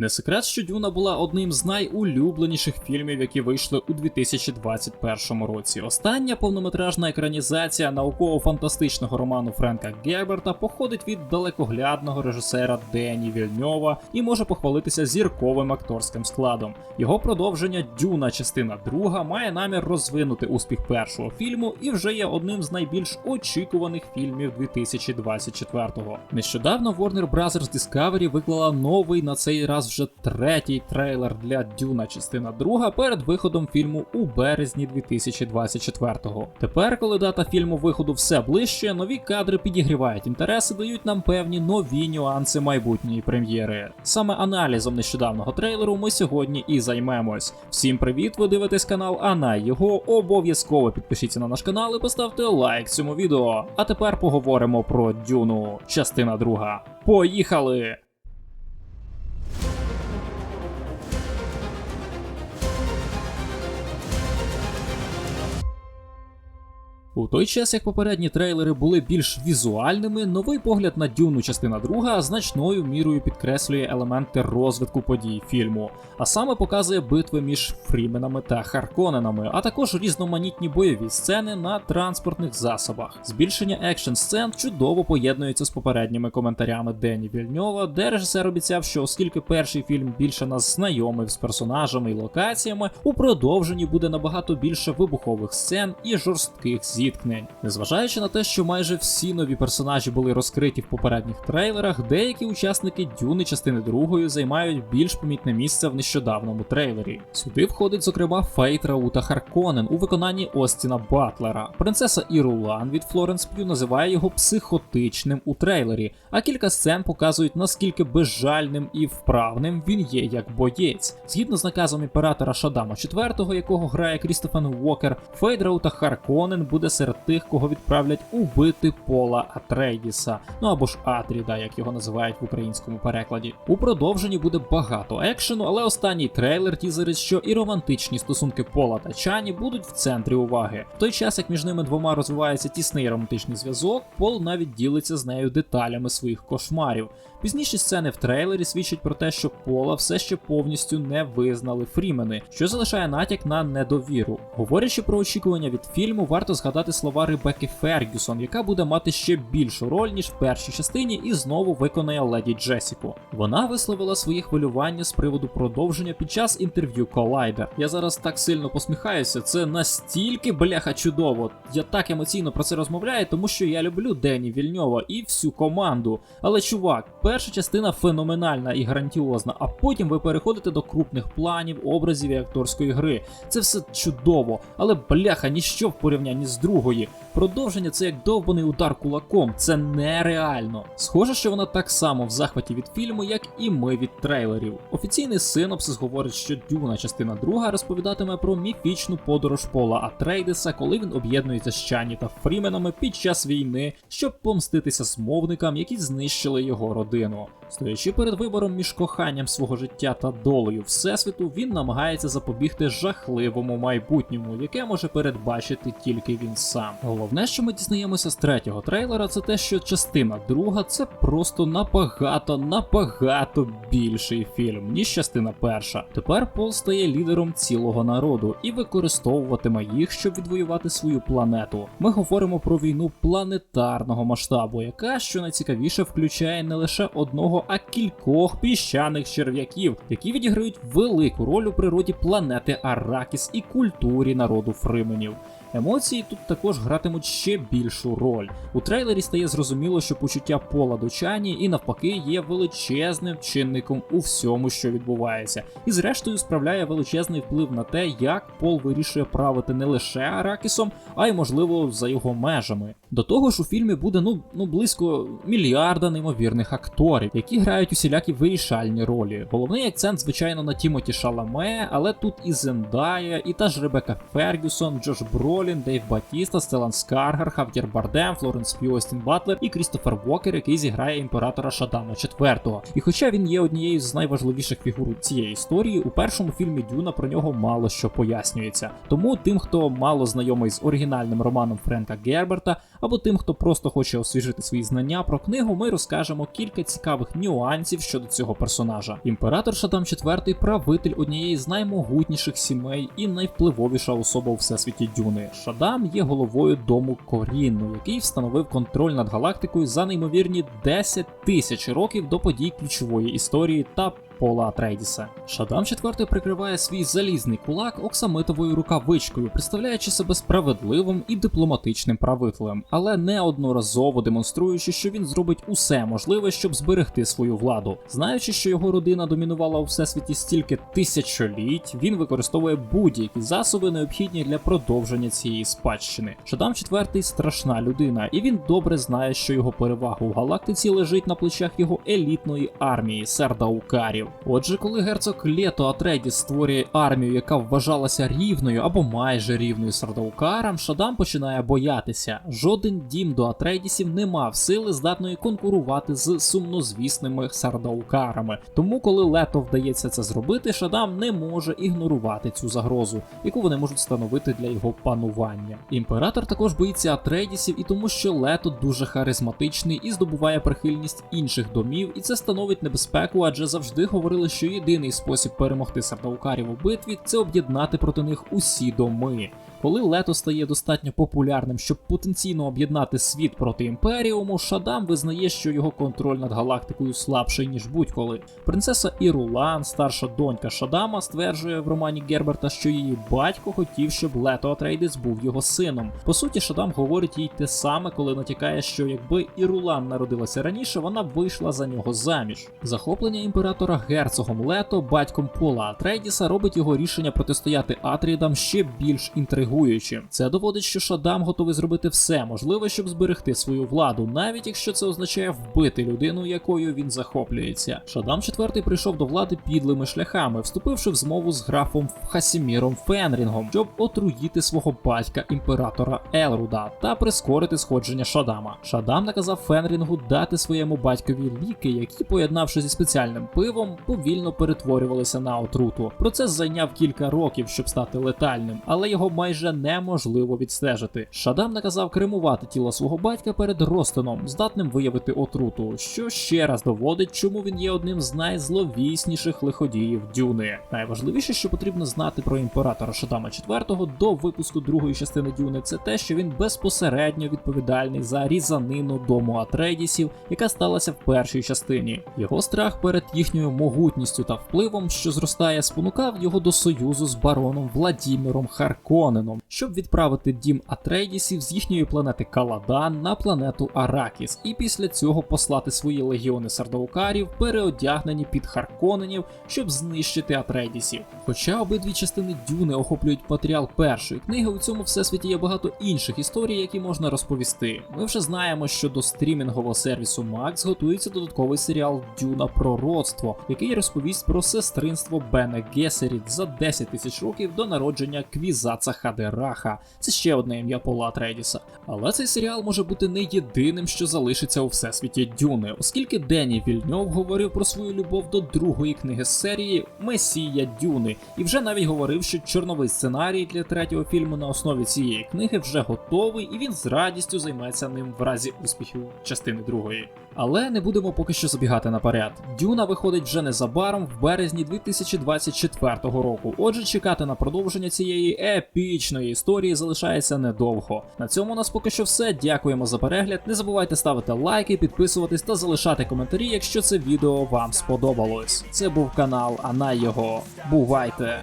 Не секрет, що Дюна була одним з найулюбленіших фільмів, які вийшли у 2021 році. Остання повнометражна екранізація науково-фантастичного роману Френка Герберта походить від далекоглядного режисера Дені Вільньова і може похвалитися зірковим акторським складом. Його продовження Дюна, частина друга, має намір розвинути успіх першого фільму і вже є одним з найбільш очікуваних фільмів 2024-го. Нещодавно Warner Bros. Discovery виклала новий на цей раз вже третій трейлер для Дюна, частина друга, перед виходом фільму у березні 2024-го. Тепер, коли дата фільму виходу все ближче, нові кадри підігрівають інтерес і дають нам певні нові нюанси майбутньої прем'єри. Саме аналізом нещодавного трейлеру ми сьогодні і займемось. Всім привіт! Ви дивитесь канал Анай. Його обов'язково підпишіться на наш канал і поставте лайк цьому відео. А тепер поговоримо про Дюну, частина друга. Поїхали! У той час, як попередні трейлери були більш візуальними, новий погляд на Дюну частина друга значною мірою підкреслює елементи розвитку подій фільму, а саме показує битви між Фріменами та Харконенами, а також різноманітні бойові сцени на транспортних засобах. Збільшення екшн сцен чудово поєднується з попередніми коментарями Дені Вільньова, де режисер обіцяв, що оскільки перший фільм більше нас знайомив з персонажами і локаціями, у продовженні буде набагато більше вибухових сцен і жорстких зіткнень. Незважаючи на те, що майже всі нові персонажі були розкриті в попередніх трейлерах, деякі учасники Дюни частини другої займають більш помітне місце в нещодавному трейлері. Сюди входить, зокрема, Фейт Раута Харконен у виконанні Остіна Батлера. Принцеса Ірулан від Флоренс П'ю називає його психотичним у трейлері, а кілька сцен показують наскільки безжальним і вправним він є як боєць. Згідно з наказом імператора Шадама IV, якого грає Крістофен Уокер, Фейт Раута Харконен буде серед тих, кого відправлять убити Пола Атрейдіса, ну або ж Атріда, як його називають в українському перекладі. У продовженні буде багато екшену, але останній трейлер тізерить, що і романтичні стосунки Пола та Чані будуть в центрі уваги. В той час, як між ними двома розвивається тісний романтичний зв'язок, Пол навіть ділиться з нею деталями своїх кошмарів. Пізніші сцени в трейлері свідчать про те, що Пола все ще повністю не визнали Фрімени, що залишає натяк на недовіру. Говорячи про очікування від фільму, варто згадати слова Ребекки Фергюсон, яка буде мати ще більшу роль ніж в першій частині, і знову виконає леді Джесіку. Вона висловила свої хвилювання з приводу продовження під час інтерв'ю Collider. Я зараз так сильно посміхаюся. Це настільки бляха чудово. Я так емоційно про це розмовляю, тому що я люблю Дені Вільньова і всю команду. Але чувак, перша частина феноменальна і грандіозна, а потім ви переходите до крупних планів, образів і акторської гри. Це все чудово, але бляха, ніщо в порівнянні з другої. Продовження це як довбаний удар кулаком, це нереально. Схоже, що вона так само в захваті від фільму, як і ми від трейлерів. Офіційний синопсис говорить, що Дюна частина друга розповідатиме про міфічну подорож Пола Атрейдеса, коли він об'єднується з Чані та Фріменами під час війни, щоб помститися змовникам, які знищили його родину. Дену. Стоячи перед вибором між коханням свого життя та долею Всесвіту, він намагається запобігти жахливому майбутньому, яке може передбачити тільки він сам. Головне, що ми дізнаємося з третього трейлера, це те, що частина друга це просто набагато, набагато більший фільм, ніж частина перша. Тепер Пол стає лідером цілого народу і використовуватиме їх, щоб відвоювати свою планету. Ми говоримо про війну планетарного масштабу, яка, що найцікавіше, включає не лише одного, а кількох піщаних черв'яків, які відіграють велику роль у природі планети Аракіс і культурі народу Фрименів. Емоції тут також гратимуть ще більшу роль. У трейлері стає зрозуміло, що почуття пола до Чані і навпаки є величезним чинником у всьому, що відбувається, і зрештою справляє величезний вплив на те, як Пол вирішує правити не лише Аракісом, а й можливо за його межами. До того ж, у фільмі буде ну ну близько мільярда неймовірних акторів, які грають усілякі вирішальні ролі. Головний акцент, звичайно, на Тімоті Шаламе, але тут і Зендая, і та ж Ребека Фергюсон, Джош Бро. Бролін, Дейв Батіста, Стелан Скаргар, Хав'єр Бардем, Флоренс Остін Батлер і Крістофер Вокер, який зіграє імператора Шадама IV. І хоча він є однією з найважливіших фігур цієї історії, у першому фільмі Дюна про нього мало що пояснюється. Тому тим, хто мало знайомий з оригінальним романом Френка Герберта, або тим, хто просто хоче освіжити свої знання про книгу, ми розкажемо кілька цікавих нюансів щодо цього персонажа. Імператор Шадам IV – правитель однієї з наймогутніших сімей і найвпливовіша особа у всесвіті Дюни. Шадам є головою дому Корінну, який встановив контроль над галактикою за неймовірні 10 тисяч років до подій ключової історії та Пола Атрейдіса. Шадам IV прикриває свій залізний кулак оксамитовою рукавичкою, представляючи себе справедливим і дипломатичним правителем, але неодноразово демонструючи, що він зробить усе можливе, щоб зберегти свою владу. Знаючи, що його родина домінувала у всесвіті стільки тисячоліть, він використовує будь-які засоби, необхідні для продовження цієї спадщини. Шадам IV страшна людина, і він добре знає, що його перевага у галактиці лежить на плечах його елітної армії сердаукарів. Отже, коли герцог Лето Атреді створює армію, яка вважалася рівною або майже рівною Сардаукарам, Шадам починає боятися. Жоден дім до Атрейдісів не мав сили здатної конкурувати з сумнозвісними Сардаукарами. Тому, коли Лето вдається це зробити, Шадам не може ігнорувати цю загрозу, яку вони можуть становити для його панування. Імператор також боїться Атрейдісів і тому, що Лето дуже харизматичний і здобуває прихильність інших домів, і це становить небезпеку, адже завжди говорили, що єдиний спосіб перемогти Сардаукарів у битві це об'єднати проти них усі доми. Коли лето стає достатньо популярним, щоб потенційно об'єднати світ проти імперіуму, Шадам визнає, що його контроль над галактикою слабший ніж будь-коли. Принцеса Ірулан, старша донька Шадама, стверджує в романі Герберта, що її батько хотів, щоб Лето Атрейдис був його сином. По суті, Шадам говорить їй те саме, коли натякає, що якби Ірулан народилася раніше, вона вийшла за нього заміж. Захоплення імператора герцогом Лето, батьком Пола Атрейдіса, робить його рішення протистояти Атрідам ще більш інтригуючим. Це доводить, що Шадам готовий зробити все можливе, щоб зберегти свою владу, навіть якщо це означає вбити людину, якою він захоплюється. Шадам IV прийшов до влади підлими шляхами, вступивши в змову з графом Хасіміром Фенрінгом, щоб отруїти свого батька імператора Елруда та прискорити сходження Шадама. Шадам наказав Фенрінгу дати своєму батькові ліки, які, поєднавши зі спеціальним пивом, повільно перетворювалися на отруту. Процес зайняв кілька років, щоб стати летальним, але його майже неможливо відстежити. Шадам наказав кремувати тіло свого батька перед Ростоном, здатним виявити отруту, що ще раз доводить, чому він є одним з найзловісніших лиходіїв Дюни. Найважливіше, що потрібно знати про імператора Шадама IV до випуску другої частини Дюни, це те, що він безпосередньо відповідальний за різанину дому Атрейдісів, яка сталася в першій частині. Його страх перед їхньою могутністю та впливом, що зростає, спонукав його до союзу з бароном Владіміром Харконеном, щоб відправити дім Атрейдісів з їхньої планети Каладан на планету Аракіс, і після цього послати свої легіони сардаукарів, переодягнені під Харконенів, щоб знищити Атрейдісів. Хоча обидві частини Дюни охоплюють матеріал першої книги, у цьому всесвіті є багато інших історій, які можна розповісти. Ми вже знаємо, що до стрімінгового сервісу Max готується додатковий серіал Дюна Пророцтво, який розповість про сестринство Бене Гесеріт за 10 тисяч років до народження Квізаца Хадераха. Це ще одне ім'я Пола Атрейдіса. Але цей серіал може бути не єдиним, що залишиться у всесвіті Дюни, оскільки Дені Вільньов говорив про свою любов до другої книги серії Месія Дюни, і вже навіть говорив, що чорновий сценарій для третього фільму на основі цієї книги вже готовий, і він з радістю займеться ним в разі успіхів частини другої. Але не будемо поки що забігати наперед. Дюна виходить вже незабаром в березні 2024 року. Отже, чекати на продовження цієї епічної історії залишається недовго. На цьому у нас поки що все. Дякуємо за перегляд. Не забувайте ставити лайки, підписуватись та залишати коментарі, якщо це відео вам сподобалось. Це був канал Анай його. Бувайте!